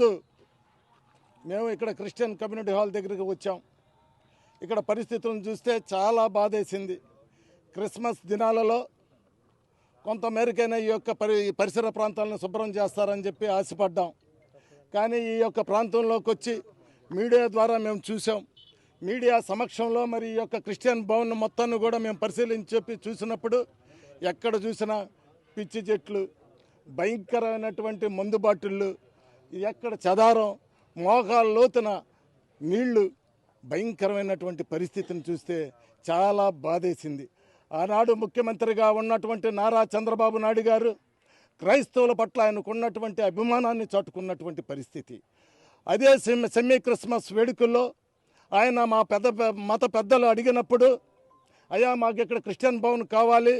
ఈరోజు మేము ఇక్కడ క్రిస్టియన్ కమ్యూనిటీ హాల్ దగ్గరికి వచ్చాం. ఇక్కడ పరిస్థితులను చూస్తే చాలా బాధేసింది. క్రిస్మస్ దినాలలో కొంతమేరకైనా ఈ యొక్క పరి పరిసర ప్రాంతాలను శుభ్రం చేస్తారని చెప్పి ఆశపడ్డాం. కానీ ఈ యొక్క ప్రాంతంలోకి వచ్చి మీడియా ద్వారా మేము చూసాం మీడియా సమక్షంలో మరి ఈ యొక్క క్రిస్టియన్ భవన్ మొత్తాన్ని కూడా మేము పరిశీలించి చెప్పి చూసినప్పుడు ఎక్కడ చూసినా పిచ్చి చెట్లు భయంకరమైనటువంటి మందు బాటిళ్ళు ఎక్కడ చదారం మోకాల లోతున నీళ్ళు భయంకరమైనటువంటి పరిస్థితిని చూస్తే చాలా బాధేసింది. ఆనాడు ముఖ్యమంత్రిగా ఉన్నటువంటి నారా చంద్రబాబు నాయుడు గారు క్రైస్తవుల పట్ల ఆయనకు ఉన్నటువంటి అభిమానాన్ని చాటుకున్నటువంటి పరిస్థితి. అదే సెమి సెమీ క్రిస్మస్ వేడుకల్లో ఆయన మా పెద్ద మత పెద్దలు అడిగినప్పుడు అయ్యా మాకు ఇక్కడ క్రిస్టియన్ భవన్ కావాలి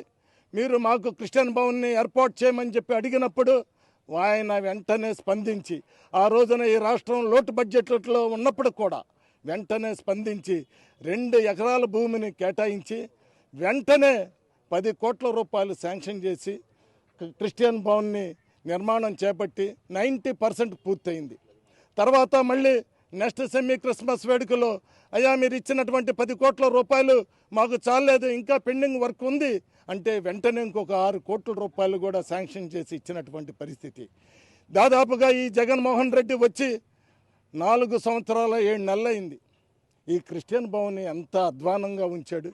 మీరు మాకు క్రిస్టియన్ భవన్ని ఏర్పాటు చేయమని చెప్పి అడిగినప్పుడు ఆయన వెంటనే స్పందించి ఆ రోజున ఈ రాష్ట్రం లోటు బడ్జెట్లో ఉన్నప్పుడు కూడా వెంటనే స్పందించి రెండు ఎకరాల భూమిని కేటాయించి వెంటనే పది కోట్ల రూపాయలు శాంక్షన్ చేసి క్రిస్టియన్ భవన్ని నిర్మాణం చేపట్టి నైంటీ పర్సెంట్ పూర్తయింది. తర్వాత మళ్ళీ నెక్స్ట్ సెమీ క్రిస్మస్ వేడుకలో అయ్యా మీరు ఇచ్చినటువంటి పది కోట్ల రూపాయలు మాకు చాలేదు ఇంకా పెండింగ్ వర్క్ ఉంది అంటే వెంటనే ఇంకొక ఆరు కోట్ల రూపాయలు కూడా శాంక్షన్ చేసి ఇచ్చినటువంటి పరిస్థితి. దాదాపుగా ఈ జగన్మోహన్ రెడ్డి వచ్చి నాలుగు సంవత్సరాల ఏడు నెలలైంది. ఈ క్రిస్టియన్ భవన్ని ఎంత అధ్వానంగా ఉంచాడు.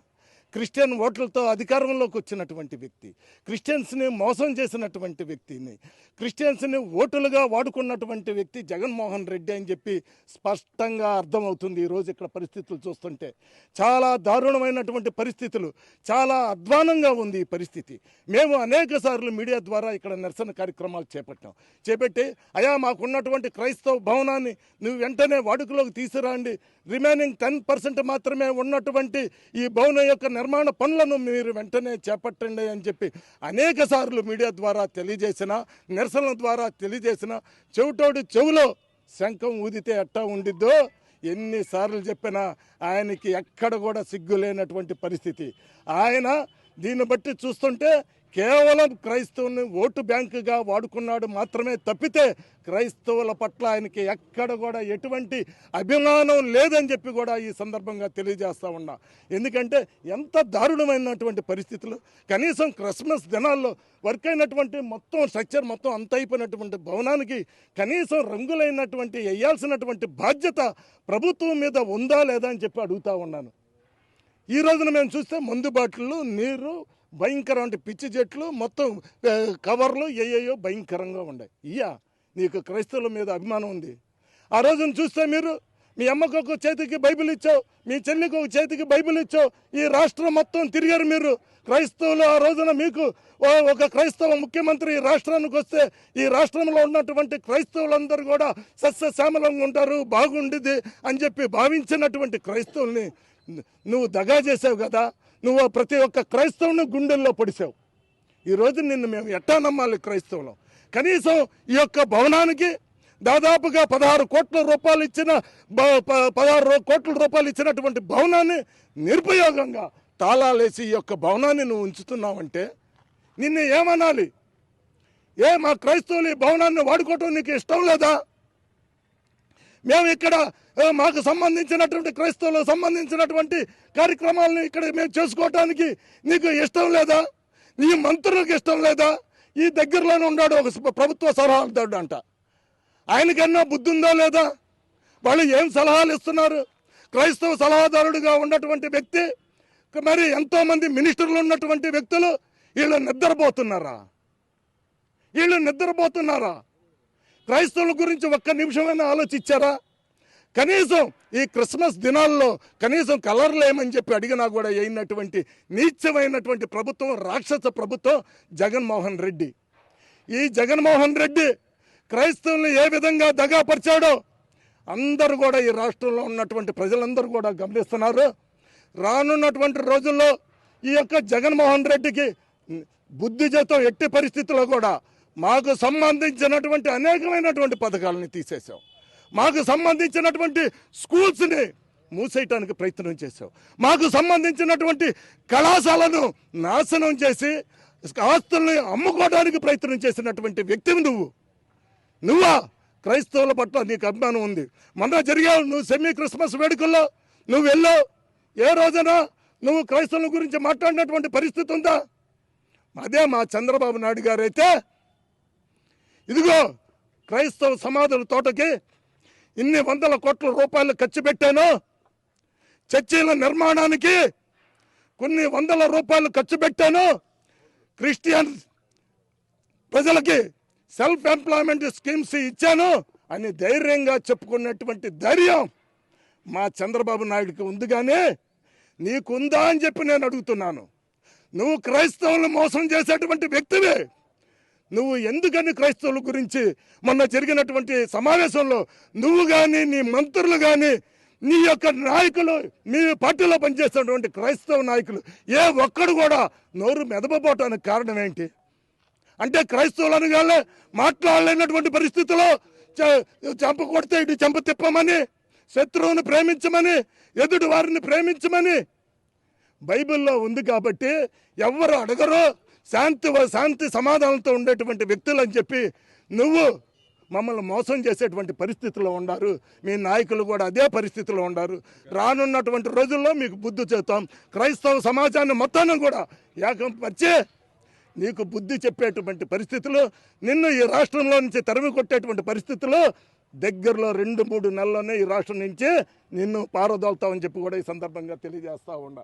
క్రిస్టియన్ ఓట్లతో అధికారంలోకి వచ్చినటువంటి వ్యక్తి క్రిస్టియన్స్ని మోసం చేసినటువంటి వ్యక్తిని క్రిస్టియన్స్ని ఓటులుగా వాడుకున్నటువంటి వ్యక్తి జగన్మోహన్ రెడ్డి అని చెప్పి స్పష్టంగా అర్థమవుతుంది ఈరోజు ఇక్కడ పరిస్థితులు చూస్తుంటే. చాలా దారుణమైనటువంటి పరిస్థితులు చాలా అధ్వానంగా ఉంది ఈ పరిస్థితి. మేము అనేక సార్లు మీడియా ద్వారా ఇక్కడ నిరసన కార్యక్రమాలు చేపట్టాం. చేపట్టి అయా మాకున్నటువంటి క్రైస్తవ భవనాన్ని నువ్వు వెంటనే వాడుకలోకి తీసుకురండి. రిమైనింగ్ టెన్ పర్సెంట్ మాత్రమే ఉన్నటువంటి ఈ భవనం యొక్క నిర్మాణ పనులను మీరు వెంటనే చేపట్టండి అని చెప్పి అనేక సార్లు మీడియా ద్వారా తెలియజేసిన నిరసనల ద్వారా తెలియజేసిన చెవిటోడు చెవులో శంఖం ఊదితే ఎట్టా ఉండిద్దో? ఎన్నిసార్లు చెప్పినా ఆయనకి ఎక్కడ కూడా సిగ్గు లేనటువంటి పరిస్థితి. ఆయన దీన్ని బట్టి చూస్తుంటే కేవలం క్రైస్తవుని ఓటు బ్యాంకుగా వాడుకున్నాడు మాత్రమే తప్పితే క్రైస్తవుల పట్ల ఆయనకి ఎక్కడ కూడా ఎటువంటి అభిమానం లేదని చెప్పి కూడా ఈ సందర్భంగా తెలియజేస్తూ ఉన్నా. ఎందుకంటే ఎంత దారుణమైనటువంటి పరిస్థితులు కనీసం క్రిస్మస్ దినాల్లో వర్క్ అయినటువంటి మొత్తం స్ట్రక్చర్ మొత్తం అంత అయిపోయినటువంటి భవనానికి కనీసం రంగులైనటువంటి వేయాల్సినటువంటి బాధ్యత ప్రభుత్వం మీద ఉందా లేదా అని చెప్పి అడుగుతా ఉన్నాను. ఈ రోజున మేము చూస్తే మందు బాటిళ్ళు నీరు భయంకరమైన పిచ్చి చెట్లు మొత్తం కవర్లు ఏయేయో భయంకరంగా ఉన్నాయి ఇయ్యా నీకు క్రైస్తవుల మీద అభిమానం ఉంది. ఆ రోజును చూస్తే మీరు మీ అమ్మకు ఒక చేతికి బైబిల్ ఇచ్చావు మీ చెల్లికి ఒక చేతికి బైబిల్ ఇచ్చావు ఈ రాష్ట్రం మొత్తం తిరిగారు మీరు. క్రైస్తవులు ఆ రోజున మీకు ఒక క్రైస్తవ ముఖ్యమంత్రి ఈ రాష్ట్రానికి వస్తే ఈ రాష్ట్రంలో ఉన్నటువంటి క్రైస్తవులందరూ కూడా సస్యశ్యామలంగా ఉంటారు బాగుండిది అని చెప్పి భావించినటువంటి క్రైస్తవుల్ని నువ్వు దగా చేసావు కదా. నువ్వు ప్రతి ఒక్క క్రైస్తవుని గుండెల్లో పొడిసావు. ఈరోజు నిన్ను మేము ఎట్టా నమ్మాలి క్రైస్తవులు? కనీసం ఈ యొక్క భవనానికి దాదాపుగా పదహారు కోట్ల రూపాయలు ఇచ్చిన పదహారు కోట్ల రూపాయలు ఇచ్చినటువంటి భవనాన్ని నిరుపయోగంగా తాళాలేసి ఈ యొక్క భవనాన్ని నువ్వు ఉంచుతున్నావంటే నిన్ను ఏమనాలి? ఏ మా క్రైస్తవులు ఈ భవనాన్ని వాడుకోవటం నీకు ఇష్టం లేదా? మేము ఇక్కడ మాకు సంబంధించినటువంటి క్రైస్తవులకు సంబంధించినటువంటి కార్యక్రమాలను ఇక్కడ మేము చేసుకోవటానికి నీకు ఇష్టం లేదా? నీ మంత్రులకు ఇష్టం లేదా? ఈ దగ్గరలోనే ఉన్నాడు ఒక ప్రభుత్వ సలహాదారుడు అంట. ఆయనకన్నా బుద్ధి ఉందా లేదా? వాళ్ళు ఏం సలహాలు ఇస్తున్నారు? క్రైస్తవ సలహాదారుడిగా ఉన్నటువంటి వ్యక్తి మరి ఎంతోమంది మినిస్టర్లు ఉన్నటువంటి వ్యక్తులు వీళ్ళు నిద్రపోతున్నారా? వీళ్ళు నిద్రపోతున్నారా? క్రైస్తవుల గురించి ఒక్క నిమిషమైనా ఆలోచించారా? కనీసం ఈ క్రిస్మస్ దినాల్లో కనీసం కలర్లు ఏమని చెప్పి అడిగినా కూడా అయినటువంటి నీచమైనటువంటి ప్రభుత్వం రాక్షస ప్రభుత్వం జగన్మోహన్ రెడ్డి. ఈ జగన్మోహన్ రెడ్డి క్రైస్తవుల్ని ఏ విధంగా దగాపరిచాడో అందరూ కూడా ఈ రాష్ట్రంలో ఉన్నటువంటి ప్రజలందరూ కూడా గమనిస్తున్నారు. రానున్నటువంటి రోజుల్లో ఈ యొక్క జగన్మోహన్ రెడ్డికి బుద్ధి చేతం ఎట్టి పరిస్థితుల్లో కూడా మాకు సంబంధించినటువంటి అనేకమైనటువంటి పథకాలని తీసేసాం మాకు సంబంధించినటువంటి స్కూల్స్ని మూసేయటానికి ప్రయత్నం చేశాం మాకు సంబంధించినటువంటి కళాశాలను నాశనం చేసి ఆస్తుల్ని అమ్ముకోవడానికి ప్రయత్నం చేసినటువంటి వ్యక్తివి నువ్వు. నువ్వా? క్రైస్తవుల పట్ల నీకు అభిమానం ఉంది. మొన్న జరిగావు నువ్వు సెమీ క్రిస్మస్ వేడుకల్లో. నువ్వు వెళ్ళావు. ఏ రోజున నువ్వు క్రైస్తవుల గురించి మాట్లాడినటువంటి పరిస్థితి ఉందా? అదే మా చంద్రబాబు నాయుడు గారు అయితే ఇదిగో క్రైస్తవ సమాధుల తోటకి ఇన్ని వందల కోట్ల రూపాయలు ఖర్చు పెట్టాను. చర్చీల నిర్మాణానికి కొన్ని వందల రూపాయలు ఖర్చు పెట్టాను. క్రిస్టియన్ ప్రజలకి సెల్ఫ్ ఎంప్లాయ్మెంట్ స్కీమ్స్ ఇచ్చాను అని ధైర్యంగా చెప్పుకున్నటువంటి ధైర్యం మా చంద్రబాబు నాయుడుకి ఉంది కానీ నీకుందా అని చెప్పి నేను అడుగుతున్నాను. నువ్వు క్రైస్తవులను మోసం చేసేటువంటి వ్యక్తివే. నువ్వు ఎందుకని క్రైస్తవుల గురించి మొన్న జరిగినటువంటి సమావేశంలో నువ్వు కానీ నీ మంత్రులు కానీ నీ యొక్క నాయకులు మీ పార్టీలో పనిచేస్తున్నటువంటి క్రైస్తవ నాయకులు ఏ ఒక్కడు కూడా నోరు మెదపబోటానికి కారణం ఏంటి? అంటే క్రైస్తవులను కానీ మాట్లాడలేనటువంటి పరిస్థితిలో చంప కొడితే ఇటు చంప తిప్పమని శత్రువుని ప్రేమించమని ఎదుటి వారిని ప్రేమించమని బైబిల్లో ఉంది కాబట్టి ఎవరు అడగరో శాంతి శాంతి సమాధానంతో ఉండేటువంటి వ్యక్తులు అని చెప్పి నువ్వు మమ్మల్ని మోసం చేసేటువంటి పరిస్థితిలో ఉన్నారు మీ నాయకులు కూడా అదే పరిస్థితిలో ఉన్నారు రానున్నటువంటి రోజుల్లో మీకు బుద్ధి చేస్తాం క్రైస్తవ సమాజాన్ని మొత్తాన్ని కూడా ఏకం పరిచే నీకు బుద్ధి చెప్పేటువంటి పరిస్థితులు నిన్ను ఈ రాష్ట్రంలో నుంచి తరిమి కొట్టేటువంటి పరిస్థితులు దగ్గరలో రెండు మూడు నెలల్లోనే ఈ రాష్ట్రం నుంచి నిన్ను పారదోలుతామని చెప్పి కూడా ఈ సందర్భంగా తెలియజేస్తా ఉన్నా.